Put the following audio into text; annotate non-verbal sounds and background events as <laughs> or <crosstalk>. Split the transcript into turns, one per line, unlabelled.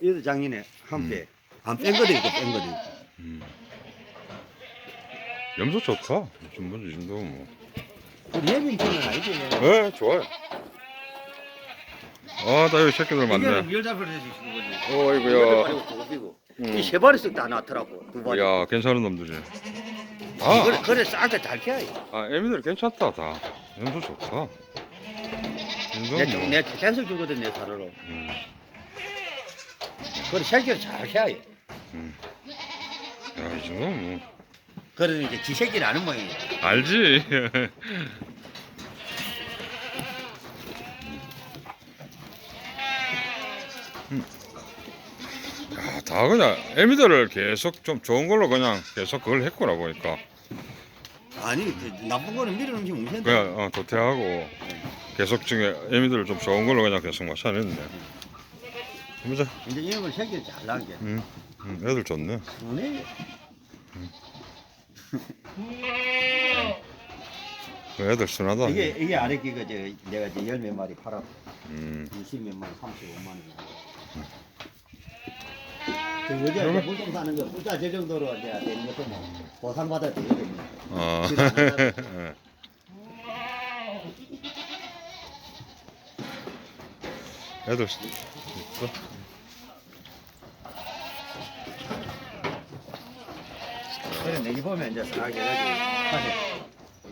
이도 작년에 한 빼. 안뺀 것도 있고 뺀 것도 있고.
음. 염소 좋다. 지금 뭐지 지금도 뭐.
우리 예민 편은 아니지.
예, 좋아요. 아, 나 여기 새끼들 많네.
이거는 열잡을 해주시는 거지.
어이구야.
이거 피고.
음.
이세 마리 씩 다 나왔더라고. 두 마리.
야, 괜찮은 놈들이.
그래,
아,
그래 싹다 잘 피해.
아, 애미들 괜찮다, 다. 염소 좋다.
내,
뭐.
내 계속 주거든 내 사료로.
음,
그래 새끼를 잘 피해.
음. 야, 이 정도면 뭐.
그러니 이제 지 새끼를 아는 모양이야.
알지. 음. 야, 다 그냥 애미들을 계속 좀 좋은 걸로 그냥 계속 그걸 했구나 보니까
아니 그 나쁜 거는 밀어넣지 못한다.
그냥 어, 도태하고 계속 중에 애미들을 좀 좋은 걸로 그냥 계속 마셔냈네. 보자.
이제 이런 걸 새끼를 잘 나게.
음, 음, 애들 좋네.
순해.
그 애들 순하다.
이게 이게 아래 끼가 저 내가 이제 열몇 마리 팔아.
음,
20몇 마리, 35만 원. 그 어제 물좀 사는 거, 물자 저 정도로 이제 되는 것도 뭐 보상 받아야 되거든요.
어. <laughs> 애들 있어.
그래 내기 보면 이제 싹 해가지고